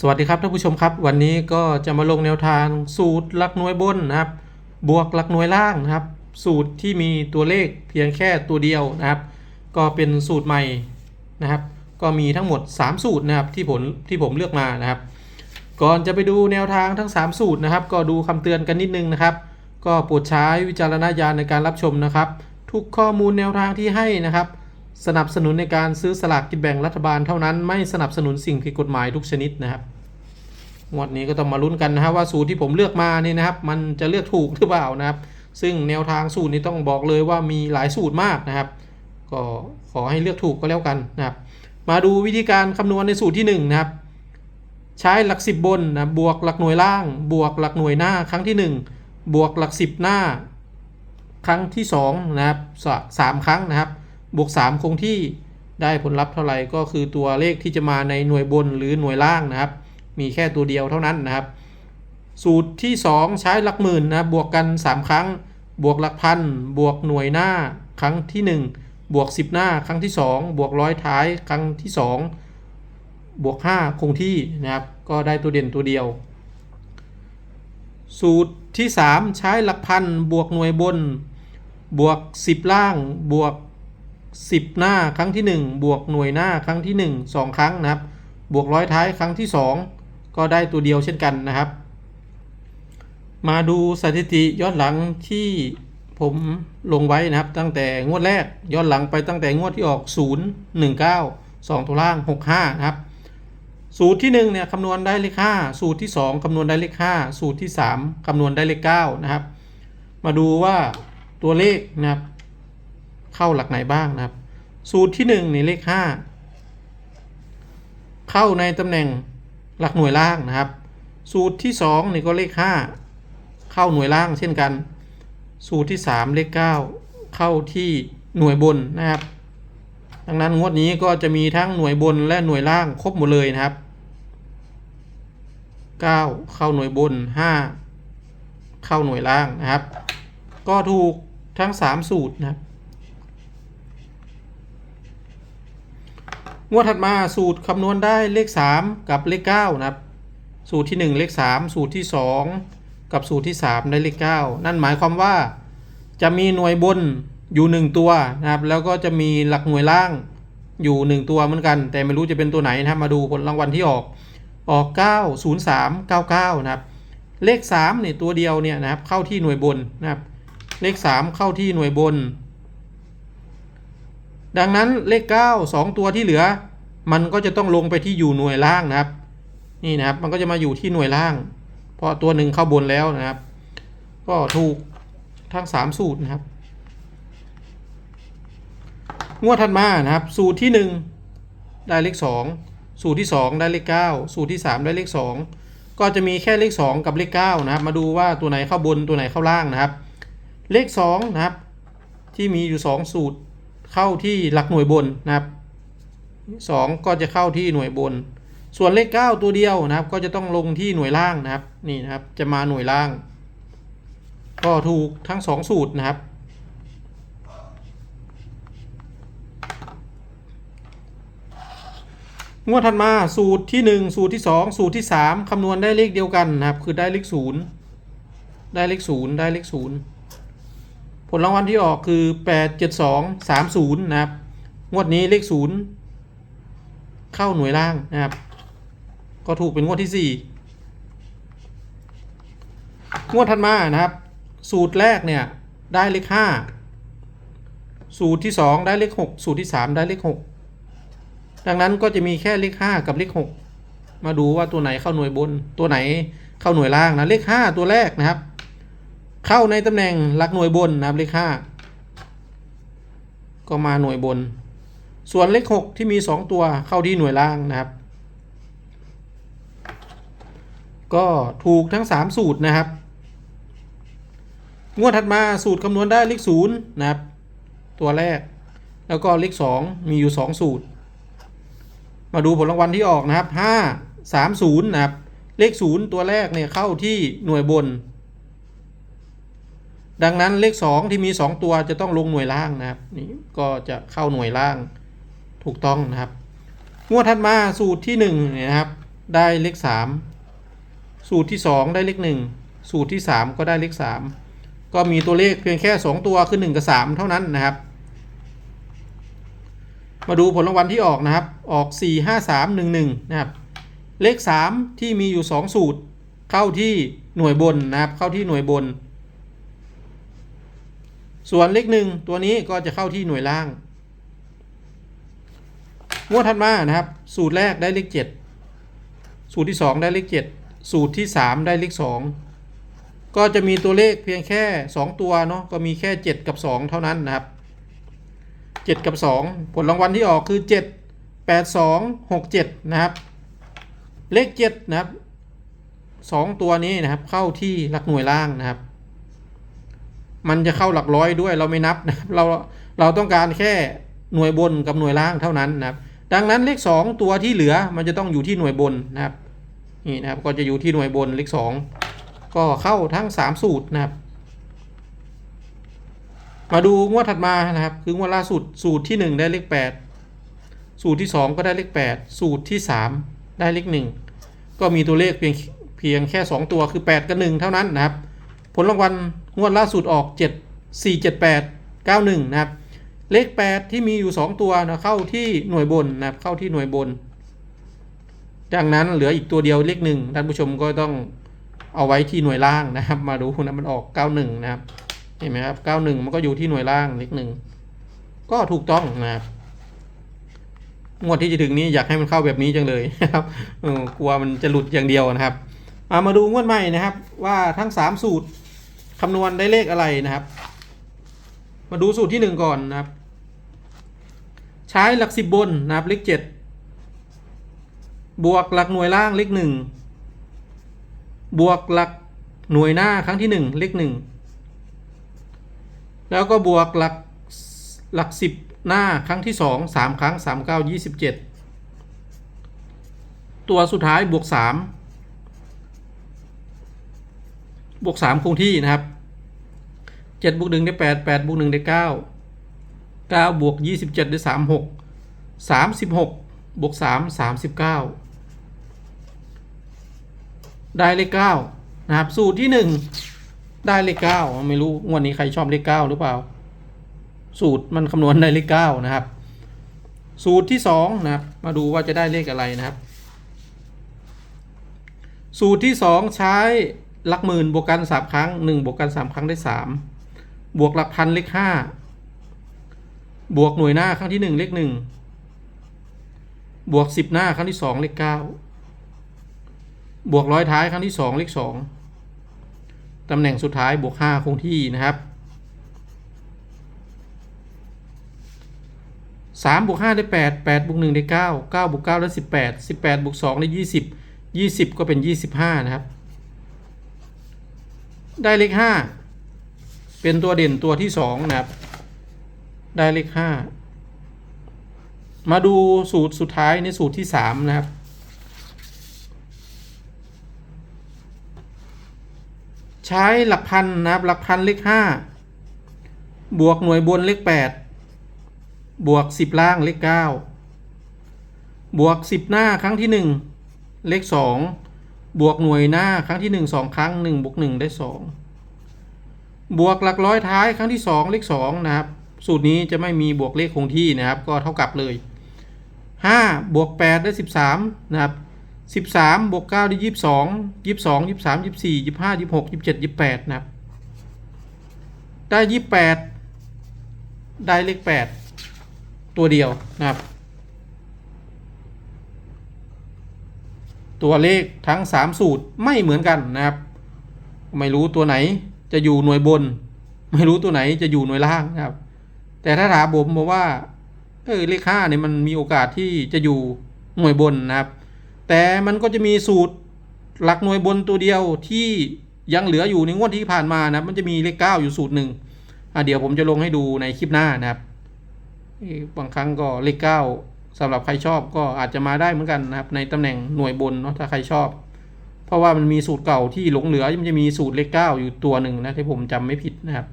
สวัสดีครับท่านผู้ชมครับ วันนี้ก็จะมาลงแนวทางสูตรหลักหน่วยบนนะครับ บวกหลักหน่วยล่างนะครับ สูตรที่มีตัวเลขเพียงแค่ตัวเดียวนะครับ ก็เป็นสูตรใหม่นะครับ ก็มีทั้งหมด 3 สูตรนะครับที่ผมที่ผมเลือกมานะครับ ก่อนจะไปดูแนวทางทั้ง 3 สูตรนะครับ ก็ดูคำเตือนกันนิดนึงนะครับ ก็โปรดใช้วิจารณญาณในการรับชมนะครับ ทุกข้อมูลแนวทางที่ให้นะครับ สนับสนุนในการซื้อสลากกินแบ่งรัฐบาลเท่านั้นไม่สนับสนุนสิ่งผิดกฎหมายทุกชนิดนะครับงวดนี้ก็ต้องมาลุ้นกันนะครับว่าสูตรที่ผมเลือกมานี่นะครับ มันจะเลือกถูกหรือเปล่านะครับ ซึ่งแนวทางสูตรนี้ต้องบอกเลยว่ามีหลายสูตรมากนะครับ ก็ขอให้เลือกถูกก็แล้วกันนะครับ มาดูวิธีการคำนวณในสูตรที่1นะครับ ใช้หลัก 10 บนนะบวกหลักหน่วยล่าง บวกหลักหน่วยหน้าครั้งที่ 1 บวกหลัก 10 หน้า ครั้งที่2นะครับสสามครั้งนะครับ บวก 3 คงที่ได้ผลลัพธ์เท่าไหร่ก็คือตัวเลขที่จะมาในหน่วยบนหรือหน่วยล่างนะครับ มีแค่ตัวเดียวเท่านั้นนะครับ สูตรที่ 2 ใช้หลักหมื่นนะบวกกัน 3 ครั้ง บวกหลักพันบวกหน่วยหน้าครั้งที่ 1 บวก 10 หน้าครั้งที่ 2 บวกร้อยท้ายครั้งที่ 2 บวก 5 คงที่นะครับ ก็ได้ตัวเด่นตัวเดียว สูตรที่ 3 ใช้หลักพันบวกหน่วยบน บวก 10 ล่างบวก 10 หน้าครั้งที่ 1 บวกหน่วยหน้าครั้งที่ 1 2 ครั้งนะครับ บวกร้อยท้ายครั้งที่ 2 ก็ได้ตัวเดียวเช่นกันนะครับ มาดูสถิติย้อนหลังที่ผมลงไว้นะครับ ตั้งแต่งวดแรกย้อนหลังไปตั้งแต่งวดที่ออก 0 1 9 2 ตัวล่าง 65 นะครับ สูตรที่1เนี่ยคำนวณได้เลข5สูตรที่ 2คำนวณได้เลข5สูตรที่ 3คำนวณได้เลข9นะครับ มาดูว่าตัวเลขนะครับ เข้าหลักไหนบ้างนะครับ สูตรที่1นี่เลข 5 เข้าในตำแหน่งหลักหน่วยล่างนะครับ สูตรที่2นี่ก็เลข 5 เข้าหน่วยล่างเช่นกัน สูตรที่ 3 เลข 9 เข้าที่หน่วยบนนะครับ ดังนั้นงวดนี้ก็จะมีทั้งหน่วยบนและหน่วยล่างครบหมดเลยนะครับ 9 เข้าหน่วยบน 5 เข้าหน่วยล่างนะครับ ก็ถูกทั้ง 3 สูตรนะครับ งวดถัดมาสูตรคำนวณได้เลข 3 กับเลข9นะครับ สูตรที่ 1 เลข 3 สูตรที่ 2 กับสูตรที่ 3 ได้เลข 9 นั่นหมายความว่า จะมีหน่วยบนอยู่ 1 ตัวนะครับ แล้วก็จะมีหลักหน่วยล่างอยู่ 1 ตัวเหมือนกัน แต่ไม่รู้จะเป็นตัวไหนนะครับมาดูผลรางวัลที่ออกออก 9 0 3 9 9 นะครับ เลข3เนี่ยตัวเดียวเนี่ยนะครับเข้าที่หน่วยบนนะครับ เลข 3 เข้าที่หน่วยบน ดังนั้นเลข 9 2 ตัวที่เหลือ มันก็จะต้องลงไปที่อยู่หน่วยล่างนะครับ นี่นะครับมันก็จะมาอยู่ที่หน่วยล่าง เพราะตัวหนึ่งเข้าบนแล้วนะครับ ก็ถูกทั้ง 3 สูตรนะครับ งวดถัดมานะครับ สูตรที่ 1 ได้เลข 2 สูตรที่ 2 ได้เลข 9 สูตรที่ 3 ได้เลข 2 ก็จะมีแค่เลข 2 กับเลข 9 นะครับ มาดูว่าตัวไหนเข้าบนตัวไหนเข้าล่างนะครับ เลข 2 นะครับ ที่มีอยู่ 2 สูตร เข้าที่หลักหน่วยบนนะครับ2ก็จะเข้าที่หน่วยบน ส่วนเลข 9 ตัวเดียวนะครับ ก็จะต้องลงที่หน่วยล่างนะครับนี่นะครับจะมาหน่วยล่าง ก็ถูกทั้ง 2 สูตรนะครับงวดถัดมาสูตรที่ 1 สูตรที่ 2 สูตรที่ 3คำนวณได้เลขเดียวกันนะครับ คือได้เลข0ได้เลข0ได้เลข0 ผลรางวัลที่ออกคือ 8 7 2 3 0 นะครับ งวดนี้เลข 0 เข้าหน่วยล่างนะครับ ก็ถูกเป็นงวดที่ 4 งวดถัดมานะครับ สูตรแรกเนี่ยได้เลข 5 สูตรที่ 2 ได้เลข 6 สูตรที่ 3 ได้เลข 6 ดังนั้นก็จะมีแค่เลข 5 กับเลข 6 มาดูว่าตัวไหนเข้าหน่วยบนตัวไหนเข้าหน่วยล่างนะเลข 5 ตัวแรกนะครับ เข้าในตำแหน่งหลักหน่วยบนนะครับเลข5ก็มาหน่วยบน ส่วนเลข6ที่มี 2 ตัวเข้าที่หน่วยล่างนะครับ ก็ถูกทั้ง 3 สูตรนะครับ งวดถัดมาสูตรคำนวณได้เลข0นะครับ ตัวแรก แล้วก็เลข2มีอยู่ 2 สูตร มาดูผลรางวัลที่ออกนะครับ 5 3 0 นะครับ เลข 0 ตัวแรกเนี่ยเข้าที่หน่วยบน ดังนั้นเลข 2 ที่มี 2 ตัวจะต้องลงหน่วยล่างนะครับ นี่ก็จะเข้าหน่วยล่างถูกต้องนะครับ งวดถัดมาสูตรที่1เนี่ยนะครับ ได้เลขสามสูตรที่สองได้เลขหนึ่งสูตรที่สามก็ได้เลขสามก็มีตัวเลขเพียงแค่สองตัวคือหนึ่งกับสามเท่านั้นนะครับ มาดูผลรางวัลที่ออกนะครับ ออกสี่ห้าสามหนึ่งหนึ่งนะครับ เลขสามที่มีอยู่สองสูตร เข้าที่หน่วยบนนะครับ เข้าที่หน่วยบน ส่วนเลขหนึ่งตัวนี้ก็จะเข้าที่หน่วยล่าง งวดถัดมานะครับ สูตรแรกได้เลขเจ็ดสูตรที่สองได้เลขเจ็ดสูตรที่สามได้เลขสองก็จะมีตัวเลขเพียงแค่สองตัวเนาะก็มีแค่เจ็ดกับสองเท่านั้นนะครับเจ็ดกับสองผลรางวัลที่ออกคือเจ็ดแปดสองหกเจ็ดนะครับ เลขเจ็ดนะครับสองตัวนี้นะครับเข้าที่หลักหน่วยล่างนะครับ มันจะเข้าหลักร้อยด้วยเราไม่นับนะครับเราเราต้องการแค่หน่วยบนกับหน่วยล่างเท่านั้นนะครับ ดังนั้นเลข 2 ตัวที่เหลือมันจะต้องอยู่ที่หน่วยบนนะครับนี่นะครับก็จะอยู่ที่หน่วยบนเลข 2 ก็เข้าทั้ง 3 สูตรนะครับ มาดูงวดถัดมานะครับ คืองวดล่าสุดสูตรที่ 1 ได้เลข 8 สูตรที่ 2 ก็ได้เลข 8 สูตรที่ 3 ได้เลข 1 ก็มีตัวเลขเพียงเพียงแค่ 2 ตัวคือ 8 กับ 1 เท่านั้นนะครับ ผลรางวัลงวดล่าสุดออก 7 4 7 8 9 1 นะครับ เลข 8 ที่มีอยู่ 2 ตัวนะเข้าที่หน่วยบนนะครับเข้าที่หน่วยบนดังนั้นเหลืออีกตัวเดียวเลขหนึ่งท่านผู้ชมก็ต้องเอาไว้ที่หน่วยล่างนะครับ มาดูนะมันออก 91 นะครับเห็นไหมครับ 91 มันก็อยู่ที่หน่วยล่างเลขหนึ่งก็ถูกต้องนะครับงวดที่จะถึงนี้อยากให้มันเข้าแบบนี้จังเลยนะครับกลัวมันจะหลุดอย่างเดียวนะครับเอามาดูงวดใหม่นะครับ ว่าทั้ง 3 สูตร คำนวณได้เลขอะไรนะครับ มาดูสูตรที่ 1 ก่อนนะครับ ใช้หลักสิบบนนะครับเลขเจ็ดบวกหลักหน่วยล่างเลขหนึ่งบวกหลักหน่วยหน้าครั้งที่ 1 เลขหนึ่งแล้วก็บวกหลักหลักสิบหน้าครั้งที่ 2 3 ครั้ง 3 9 27 ตัวสุดท้ายบวก 3 บวกสามคงที่นะครับเจ็ดบวกหนึ่งได้แปดแปดบวกหนึ่งได้เก้าเก้าบวกยี่สิบเจ็ดได้สามหกสามสิบหกบวกสามสามสิบเก้าได้เลขเก้านะครับ สูตรที่หนึ่งได้เลขเก้าไม่รู้งวดนี้ใครชอบเลขเก้าหรือเปล่า สูตรมันคำนวณได้เลขเก้านะครับ สูตรที่สองนะครับ มาดูว่าจะได้เลขอะไรนะครับ สูตรที่สองใช้ หลักหมื่นบวกกันสามครั้งหนึ่งบวกกันสามครั้งได้สามบวกหลักพันเลขห้าบวกหน่วยหน้าครั้งที่หนึ่งเลขหนึ่งบวกสิบหน้าครั้งที่สองเลขเก้าบวกร้อยท้ายครั้งที่สองเลขสองตำแหน่งสุดท้ายบวกห้าคงที่นะครับสามบวกห้าได้แปดแปดบวกหนึ่งได้เก้าเก้าบวกเก้าได้สิบแปดสิบแปดบวกสองได้ยี่สิบยี่สิบก็เป็นยี่สิบห้านะครับ ได้เลขห้าเป็นตัวเด่นตัวที่สองนะครับ ได้เลขห้ามาดูสูตรสุดท้ายในสูตรที่สามนะครับ ใช้หลักพันนะครับ หลักพันเลขห้าบวกหน่วยบนเลขแปดบวกสิบล่างเลขเก้าบวกสิบหน้าครั้งที่หนึ่งเลขสอง บวกหน่วยหน้าครั้งที่หนึ่งสองครั้งหนึ่งบวกหนึ่งได้สองบวกหลักร้อยท้ายครั้งที่สองเลขสองนะครับ สูตรนี้จะไม่มีบวกเลขคงที่นะครับ ก็เท่ากับเลยห้าบวกแปดได้สิบสามนะครับสิบสามบวกเก้าได้ยี่สิบสองยี่สิบสองยี่สามยี่สี่ยี่ห้ายี่หกยี่เจ็ดยี่แปดนะครับ ได้ยี่แปดได้เลขแปดตัวเดียวนะครับ ตัวเลขทั้ง 3 สูตรไม่เหมือนกันนะครับ ไม่รู้ตัวไหนจะอยู่หน่วยบน ไม่รู้ตัวไหนจะอยู่หน่วยล่างนะครับ แต่ถ้าถามผมบอกว่าเออเลขห้าเนี่ยมันมีโอกาสที่จะอยู่หน่วยบนนะครับ แต่มันก็จะมีสูตรหลักหน่วยบนตัวเดียวที่ยังเหลืออยู่ในงวดที่ผ่านมานะมันจะมีเลขเก้าอยู่สูตรหนึ่งอะเดี๋ยวผมจะลงให้ดูในคลิปหน้านะครับบางครั้งก็เลขเก้า สำหรับใครชอบก็อาจจะมาได้เหมือนกันนะครับ ในตำแหน่งหน่วยบนเนาะถ้าใครชอบ เพราะว่ามันมีสูตรเก่าที่หลงเหลือมันจะมีสูตรเลขเก้าอยู่ตัวหนึ่งนะที่ผมจำไม่ผิดนะครับ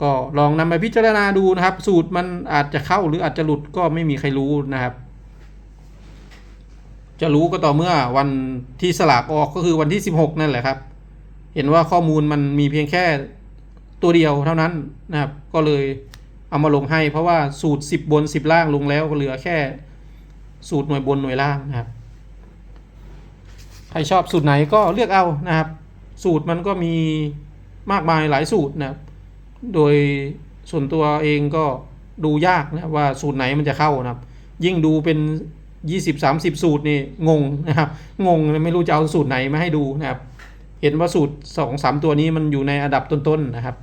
ก็ลองนำไปพิจารณาดูนะครับ สูตรมันอาจจะเข้าหรืออาจจะหลุดก็ไม่มีใครรู้นะครับ จะรู้ก็ต่อเมื่อวันที่สลากออกก็คือวันที่ 16 นั่นแหละครับ เห็นว่าข้อมูลมันมีเพียงแค่ตัวเดียวเท่านั้นนะครับ ก็เลย เอามาลงให้ เพราะว่าสูตร 10 บน 10 ล่างลงแล้วก็เหลือแค่ สูตรหน่วยบนหน่วยล่างนะครับใครชอบสูตรไหนก็เลือกเอานะครับ สูตรมันก็มีมากมายหลายสูตรนะครับ โดยส่วนตัวเองก็ดูยากนะว่าสูตรไหนมันจะเข้านะครับ ยิ่งดูเป็น20 30 สูตรนี่งงนะครับงงไม่รู้จะเอาสูตรไหนมาให้ดูนะครับ เห็นว่าสูตร 2 3 ตัวนี้มันอยู่ในอันดับต้นๆนะครับ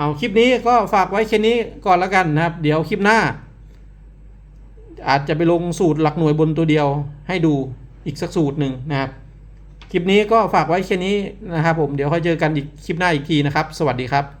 เอาคลิปนี้ก็ฝากไว้แค่นี้ก่อนแล้วกันนะครับ เดี๋ยวคลิปหน้า อาจจะไปลงสูตรหลักหน่วยบนตัวเดียวให้ดูอีกสักสูตรหนึ่งนะครับ คลิปนี้ก็ฝากไว้แค่นี้นะครับ ผมเดี๋ยวค่อยเจอกันอีกคลิปหน้าอีกทีนะครับ สวัสดีครับ